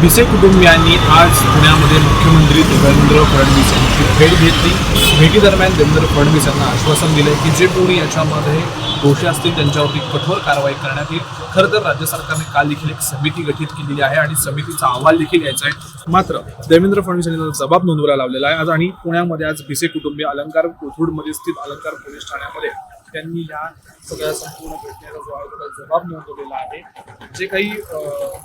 भिसे कुटुंबियांनी आज पुण्यामध्ये मुख्यमंत्री देवेंद्र फडणवीस यांची भेट घेतली. भेटीदरम्यान देवेंद्र फडणवीस यांना आश्वासन दिले की जे कोणी याच्यामध्ये दोषी असतील त्यांच्यावरती कठोर कारवाई करण्यात येईल. खरं तर राज्य सरकारने काल देखील एक समिती गठीत केलेली आहे आणि समितीचा अहवाल देखील यायचा आहे. मात्र देवेंद्र फडणवीस यांनी जबाब नोंदवायला लावलेला आहे. आज आणि पुण्यामध्ये आज भिसे कुटुंबीय अलंकार कोथरूडमध्ये स्थित अलंकार पोलीस ठाण्यामध्ये त्यांनी या सगळ्या संपूर्ण घटनेचा जो आहे त्याचा जबाब नोंदवलेला आहे. जे काही अं,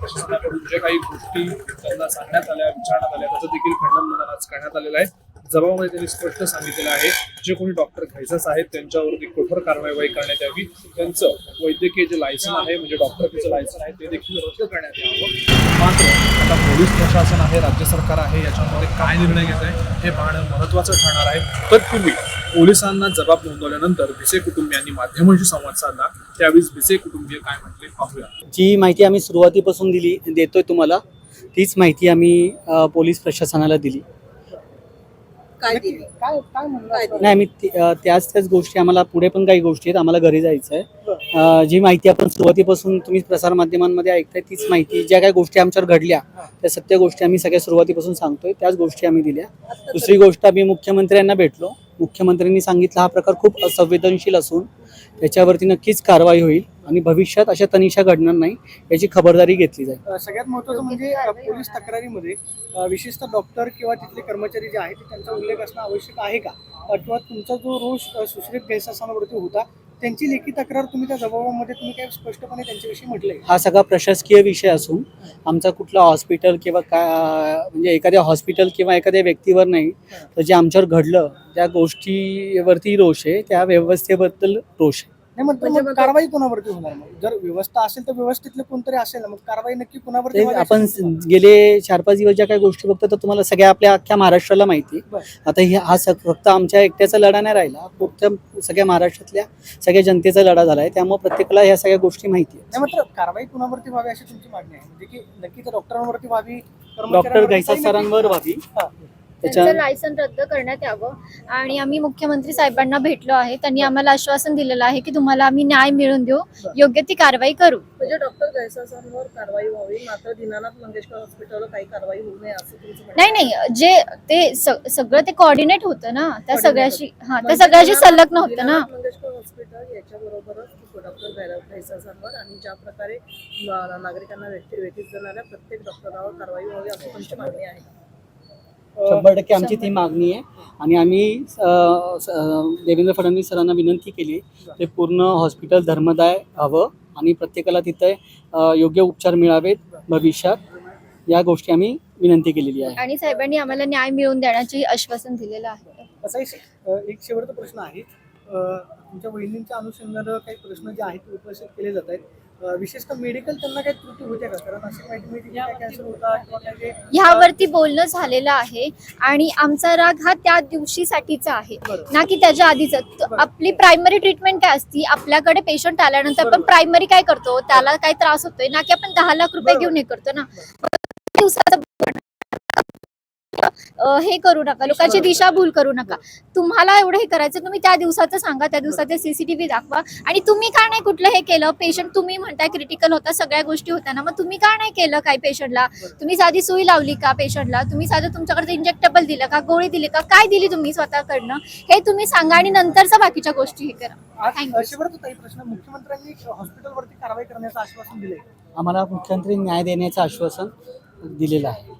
प्रशासनाकडून जे काही गोष्टी त्यांना सांगण्यात आल्या विचारण्यात आल्या त्याचं देखील खंडन आज करण्यात आलेलं आहे. जबाबामध्ये त्यांनी स्पष्ट सांगितलेलं आहे. जे कोणी डॉक्टर घ्यायचंच आहेत त्यांच्यावरती कठोर कारवाई करण्यात यावी. त्यांचं वैद्यकीय जे लायसन आहे म्हणजे डॉक्टरचं लायसन आहे ते देखील रद्द करण्यात यावं. मात्र आता पोलीस प्रशासन आहे राज्य सरकार आहे याच्यामध्ये काय निर्णय घेत आहे हे पाहणं महत्त्वाचं ठरणार आहे. तत्पूर्वी पोलिसांना जबाब नोंदवल्यानंतर भिसे कुटुंबियांनी माध्यमांशी संवाद साधला. त्यावेळी भिसे कुटुंबीय काय म्हटले? पाहूया. जी माहिती आम्ही सुरुवातीपासून दिली देतोय तुम्हाला तीच माहिती आम्ही पोलीस प्रशासनाला दिली. काय दिली? काय काय म्हणलं नाही अ, त्याच त्याच गोष्टी आम्हाला पुढे पण काही गोष्टी आहेत. आम्हाला घरी जायचं आहे जी माहिती आपण सुरुवातीपासून तुम्ही प्रसारमाध्यमांमध्ये ऐकताय तीच माहिती ज्या काही गोष्टी आमच्यावर घडल्या त्या सत्य गोष्टी आम्ही सगळ्या सुरुवातीपासून सांगतोय त्याच गोष्टी आम्ही दिल्या. दुसरी गोष्ट आम्ही मुख्यमंत्र्यांना भेटलो. मुख्यमंत्र्यांनी सांगितलं हा प्रकार खूप असंवेदनशील असून त्याच्यावरती नक्कीच कारवाई होईल आणि भविष्यात अशा तनिषा घडणार नाही याची खबरदारी घेतली जाईल. सगळ्यात महत्वाचं म्हणजे पोलीस तक्रारीमध्ये विशेषतः डॉक्टर किंवा तिथले कर्मचारी जे आहेत त्यांचा उल्लेख असणं आवश्यक आहे का? अ, किंवा तुमचा जो रोष सुश्रित गैरसमजावरती होता त्यांची लेखी तक्रार तुम्ही त्या जबाबामध्ये तुम्ही काय स्पष्टपणे त्यांच्याविषयी म्हटलंय? हा सगळा प्रशासकीय विषय असून आमचा कुठला हॉस्पिटल किंवा काय म्हणजे एखाद्या हॉस्पिटल किंवा एखाद्या व्यक्तीवर नाही तर जे आमच्यावर घडलं त्या गोष्टीवरती रोष आहे त्या व्यवस्थेबद्दल रोष आहे. नाही म्हणतो मग कारवाई कोणावरती होणार मग? जर व्यवस्था असेल तर व्यवस्थेतले कोणतरी असेल ना मग कारवाई नक्की कोणावरती ते आपण गेले चार पाच दिवस ज्या काही गोष्टी बघतो तर तुम्हाला सगळ्या आपल्या अख्ख्या महाराष्ट्राला माहिती आहे. बरं. आता हे हा स- फक्त आमच्या एकट्याचा लढा नाही राहिला फक्त सगळ्या महाराष्ट्रातल्या सगळ्या जनतेचा लढा झाला आहे त्यामुळे प्रत्येकाला ह्या सगळ्या गोष्टी माहिती आहेत नाही मात्र कारवाई कुणावरती व्हावी अशी तुमची मागणी आहे? म्हणजे की नक्की तर डॉक्टरांवरती व्हावी डॉक्टर कर्मचाऱ्यांवरती घैसा सरांवर व्हावी. हा. त्यांचं लायसन रद्द करण्यात यावं. आणि आम्ही मुख्यमंत्री साहेबांना भेटलो आहे. त्यांनी आम्हाला आश्वासन दिलेलं आहे की तुम्हाला आम्ही न्याय मिळवून देऊ. योग्य ती कारवाई करू. म्हणजे डॉक्टर गैसासांवर कारवाई व्हावी. मात्र दीनानाथ मंगेशकर हॉस्पिटलवर काही कारवाई होऊ नये असं तुमचं म्हणणं नाही नाही. जे ते स- सगळं ते कोऑर्डिनेट होतं ना. त्या Coordinate सगळ्याशी हा त्या म्हणजे सगळ्याशी दीनानाथ- संलग्न होतं ना. दीनानाथ मंगेशकर हॉस्पिटल याच्याबरोबरच डॉक्टर गैसासांवर आणि ज्या प्रकारे नागरिकांना व्यक्ती व्यतीत जाणाऱ्या प्रत्येक डॉक्टरावर कारवाई व्हावी असं तुमची मागणी आहे. शंभर टक्के आमची ती मागणी आहे. आणि आम्ही देवेंद्र फडणवीस सरांना विनंती केली ते पूर्ण हॉस्पिटल धर्मदाय हवं आणि प्रत्येकाला तिथे योग्य उपचार मिळावेत भविष्यात. या गोष्टी आम्ही विनंती केलेली आहे. आणि साहेबांनी आम्हाला न्याय मिळवून देण्याचे आश्वासन दिलेलं आहे. असा एक शेवटचा प्रश्न आहे. तुमच्या वहिनींच्या अनुषंगानं काही प्रश्न जे आहेत ते उपस्थित केले जात आहेत. विशेषतः मेडिकल त्यांना काही त्रुटी होत्या का? कारण अशी माहिती मिळते की कॅन्सर होता किंवा ह्यावरती बोलणं झालेलं आहे आणि आमचा राग हा त्या दिवशीसाठीचा आहे बरोबर. ना की त्याच्या आधीच. आपली प्रायमरी ट्रीटमेंट काय असती? आपल्याकडे पेशंट आल्यानंतर आपण प्रायमरी काय करतो? त्याला काय त्रास होतोय ना की आपण दहा लाख रुपये बरोबर. घेऊन हे करतो ना. दिवसाचं हे करू नका. लोकांची दिशाभूल करू नका. तुम्हाला एवढं हे करायचं तुम्ही त्या दिवसाचं सांगा त्या दिवसाचे सीसीटीव्ही दाखवा. आणि तुम्ही का नाही कुठलं हे केलं? पेशंट तुम्ही म्हणताय क्रिटिकल होता सगळ्या गोष्टी होत्या ना मग तुम्ही का नाही केलं काही पेशंटला तुम्ही साधी सुई लावली का पेशंटला तुम्ही साधं तुमच्याकडे इंजेक्टेबल दिलं का? गोळी दिली का? काय दिली तुम्ही स्वतःकडनं? हे तुम्ही सांगा आणि नंतरच्या बाकीच्या गोष्टी हे करा. प्रश्न. मुख्यमंत्र्यांनी हॉस्पिटलवरती कारवाई करण्याचं आश्वासन दिलंय. आम्हाला मुख्यमंत्री न्याय देण्याचं आश्वासन दिलेलं आहे.